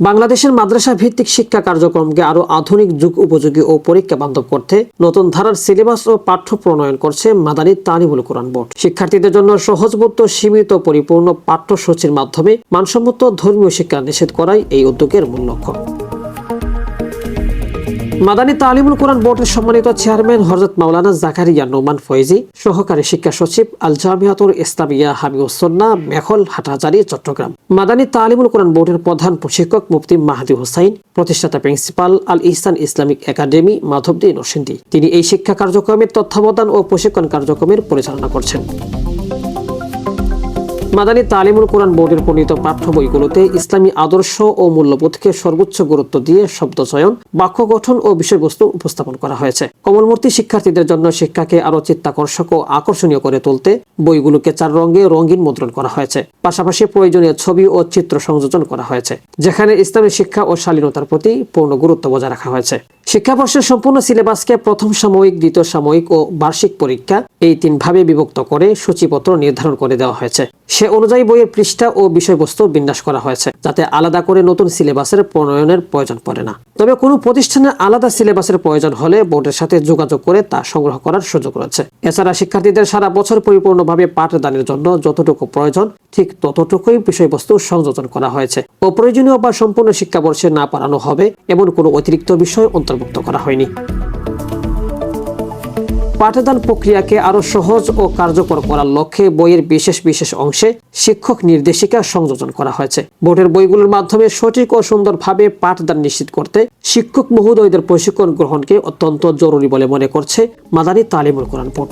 বাংলাদেশের মাদ্রাসা ভিত্তিক শিক্ষা কার্যক্রমকে আরও আধুনিক যুগ উপযোগী ও পরীক্ষা বান্ধব করতে নতুন ধারার সিলেবাস ও পাঠ্য প্রণয়ন করছে মাদানী তালিমুল কোরআন বোর্ড। শিক্ষার্থীদের জন্য সহজবোধ্য, সীমিত, পরিপূর্ণ পাঠ্যসূচির মাধ্যমে মানসম্মত ধর্মীয় শিক্ষা নিষেধ করাই এই উদ্যোগের মূল লক্ষ্য। মাদানী তালিমুল কোরআন বোর্ডের সম্মানিত চেয়ারম্যান হজরত মাওলানা জাকারিয়া নোমান ফয়েজি, সহকারী শিক্ষা সচিব আল জামিয়াতুল ইসলামিয়া হামিউসন্না মেখল হাটাজারি চট্টগ্রাম। মাদানী তালিমুল কোরআন বোর্ডের প্রধান প্রশিক্ষক মুফতি মাহাদি হুসাইন, প্রতিষ্ঠাতা principal Al Ihsan Islamic academy Madhabdi Narsingdi. তিনি এই শিক্ষা কার্যক্রমের তত্ত্বাবধান ও প্রশিক্ষণ কার্যক্রমের পরিচালনা করছেন। মাদানী তালিমুল কোরআন বোর্ডের প্রণীত পাঠ্য বইগুলোতে ইসলামী আদর্শ ও মূল্যবোধকে সর্বোচ্চ গুরুত্ব দিয়ে শব্দ চয়ন, বাক্য গঠন ও বিষয়বস্তু উপস্থাপন করা হয়েছে। কমলমূর্তি শিক্ষার্থীদের জন্য শিক্ষাকে আরও চিত্তাকর্ষক ও আকর্ষণীয় করে তুলতে বইগুলোকে চার রঙে রঙিন মুদ্রণ করা হয়েছে। পাশাপাশি প্রয়োজনীয় ছবি ও চিত্র সংযোজন করা হয়েছে, যেখানে ইসলামী শিক্ষা ও শালীনতার প্রতি পূর্ণ গুরুত্ব বজায় রাখা হয়েছে। শিক্ষাবর্ষের সম্পূর্ণ সিলেবাসকে প্রথম সাময়িক, দ্বিতীয় সাময়িক ও বার্ষিক পরীক্ষা এই তিন ভাবে বিভক্ত করে সূচিপত্র নির্ধারণ করে দেওয়া হয়েছে। সে অনুযায়ী বইয়ের পৃষ্ঠা ও বিষয়বস্তু বিন্যাস করা হয়েছে, যাতে আলাদা করে নতুন সিলেবাসের প্রণয়নের প্রয়োজন পড়ে না। তবে কোনো প্রতিষ্ঠানের আলাদা সিলেবাসের প্রয়োজন হলে বোর্ডের সাথে যোগাযোগ করে তা সংগ্রহ করার সুযোগ রয়েছে। এছাড়া শিক্ষার্থীদের সারা বছর পরিপূর্ণভাবে পাঠদানের জন্য যতটুকু প্রয়োজন, ঠিক ততটুকুই বিষয়বস্তু সংযোজন করা হয়েছে অপ্রয়োজনীয় বা সম্পূর্ণ শিক্ষাবর্ষে না পারানো হবে, এমন কোনো অতিরিক্ত বিষয় অন্তর্ভুক্ত করা হয়নি। পাঠদান প্রক্রিয়াকে আরও সহজ ও কার্যকর করার লক্ষ্যে বইয়ের বিশেষ বিশেষ অংশে শিক্ষক নির্দেশিকা সংযোজন করা হয়েছে। বোর্ডের বইগুলোর মাধ্যমে সঠিক ও সুন্দরভাবে পাঠদান নিশ্চিত করতে শিক্ষক মহোদয়দের প্রশিক্ষণ গ্রহণকে অত্যন্ত জরুরি বলে মনে করছে মাদানী তালিমুল কোরআন বোর্ড।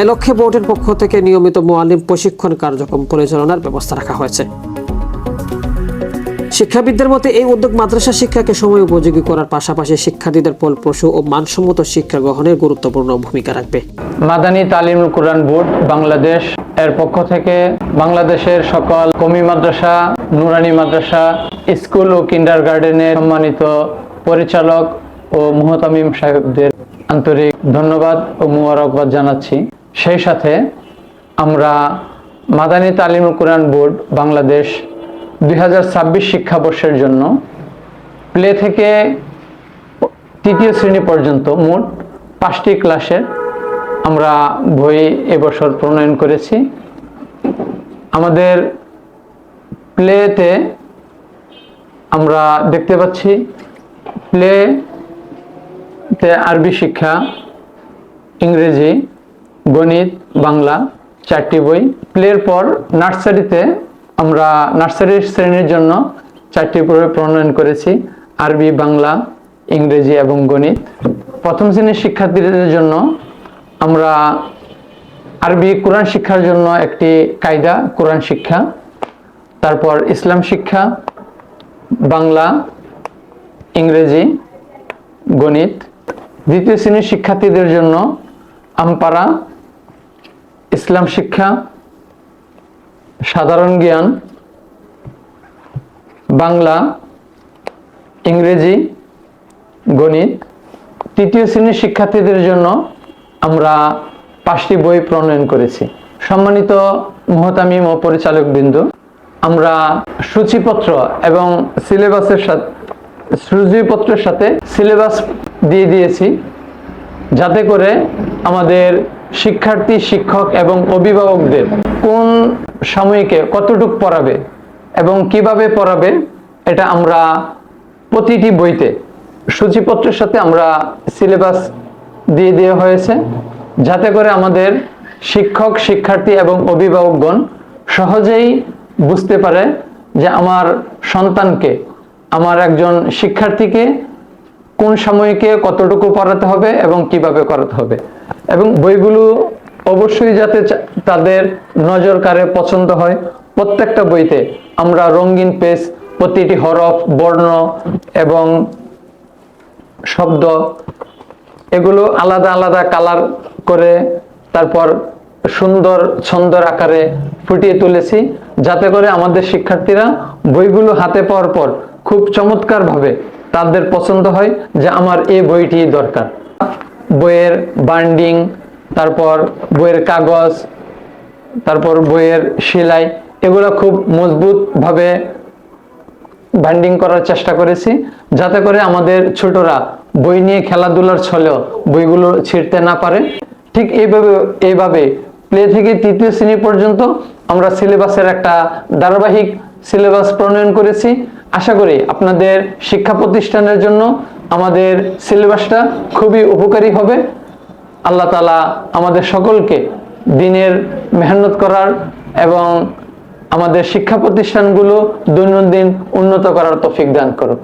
এ লক্ষ্যে বোর্ডের পক্ষ থেকে নিয়মিত মোয়াল্লিম প্রশিক্ষণ কার্যক্রম পরিচালনার ব্যবস্থা রাখা হয়েছে। শিক্ষাবিদদের মতে, এই উদ্যোগ মাদ্রাসা শিক্ষাকে সময় উপযোগী করার পাশাপাশি শিক্ষার্থীদের ফলপ্রসূ ও মানসম্মত শিক্ষা গ্রহণে গুরুত্বপূর্ণ ভূমিকা রাখবে। মাদানী তালিমুল কোরআন বোর্ড, বাংলাদেশ এর পক্ষ থেকে বাংলাদেশের সকল কমি মাদ্রাসা, নুরানি মাদ্রাসা, স্কুল ও কিন্ডার গার্ডেনের সম্মানিত পরিচালক ও মুহতামিম সাহেবদের আন্তরিক ধন্যবাদ ও মুবারকবাদ জানাচ্ছি। সেই সাথে আমরা মাদানী তালিমুল কোরআন বোর্ড, বাংলাদেশ দুই হাজার ছাব্বিশ শিক্ষাবর্ষের জন্য প্লে থেকে তৃতীয় শ্রেণি পর্যন্ত মোট পাঁচটি ক্লাসের আমরা বই এবছর প্রণয়ন করেছি। আমাদের প্লেতে আমরা দেখতে পাচ্ছি প্লেতে আরবি শিক্ষা, ইংরেজি, গণিত, বাংলা চারটি বই। প্লের পর নার্সারিতে আমরা নার্সারি শ্রেণির জন্য চারটি বই প্রণয়ন করেছি, আরবি, বাংলা, ইংরেজি এবং গণিত। প্রথম শ্রেণির শিক্ষার্থীদের জন্য আমরা আরবি কোরআন শিক্ষার জন্য একটি কায়দা, কোরআন শিক্ষা, তারপর ইসলাম শিক্ষা, বাংলা, ইংরেজি, গণিত। দ্বিতীয় শ্রেণির শিক্ষার্থীদের জন্য আমপারা ইসলাম শিক্ষা সাধারণ জ্ঞান, বাংলা, ইংরেজি, গণিত, তৃতীয় শ্রেণির শিক্ষার্থীদের জন্য আমরা পাঁচটি বই প্রণয়ন করেছি। সম্মানিত মহতামিম ও পরিচালক বিন্দু আমরা সূচিপত্র এবং সিলেবাসের সাথে, সূচিপত্রের সাথে সিলেবাস দিয়ে দিয়েছি, যাতে করে আমাদের শিক্ষার্থী, শিক্ষক এবং অভিভাবকদের কোন সাময়িকে কতটুক পড়াবে এবং কীভাবে পড়াবে, এটা আমরা প্রতিটি বইতে সূচিপত্রের সাথে আমরা সিলেবাস দিয়ে দেওয়া হয়েছে। যাতে করে আমাদের শিক্ষক, শিক্ষার্থী এবং অভিভাবকগণ সহজেই বুঝতে পারে যে আমার সন্তানকে, আমার একজন শিক্ষার্থীকে কোন সাময়িকে কতটুকু পড়াতে হবে এবং কীভাবে করাতে হবে। এবং বইগুলো অবশ্যই যাতে তাদের নজর কারে পছন্দ হয়, প্রত্যেকটা বইতে আমরা রঙিন পেজ, প্রতিটি হরফ, বর্ণ এবং শব্দ, এগুলো আলাদা আলাদা কালার করে তারপর সুন্দর ছন্দর আকারে ফুটিয়ে তুলেছি, যাতে করে আমাদের শিক্ষার্থীরা বইগুলো হাতে পাওয়ার পর খুব চমৎকারভাবে তাদের পছন্দ হয় যে আমার এই বইটি দরকার। বইয়ের বান্ডিং, তারপর বইয়ের কাগজ, তারপর বইয়ের সেলাই, এগুলো খুব মজবুতভাবে বান্ডিং করার চেষ্টা করেছি, যাতে করে আমাদের ছোটরা বই নিয়ে খেলাধুলার ছলেও বইগুলো ছিঁড়তে না পারে। ঠিক এইভাবে এইভাবে প্লে থেকে তৃতীয় শ্রেণি পর্যন্ত আমরা সিলেবাসের একটা ধারাবাহিক সিলেবাস প্রণয়ন করেছি। আশা করি আপনাদের শিক্ষা প্রতিষ্ঠানের জন্য আমাদের সিলেবাসটা খুবই উপকারী হবে। আল্লাহ তালা আমাদের সকলকে দিনের মেহনত করার এবং আমাদের শিক্ষা প্রতিষ্ঠানগুলো দৈনন্দিন উন্নত করার তফিক দান করুক।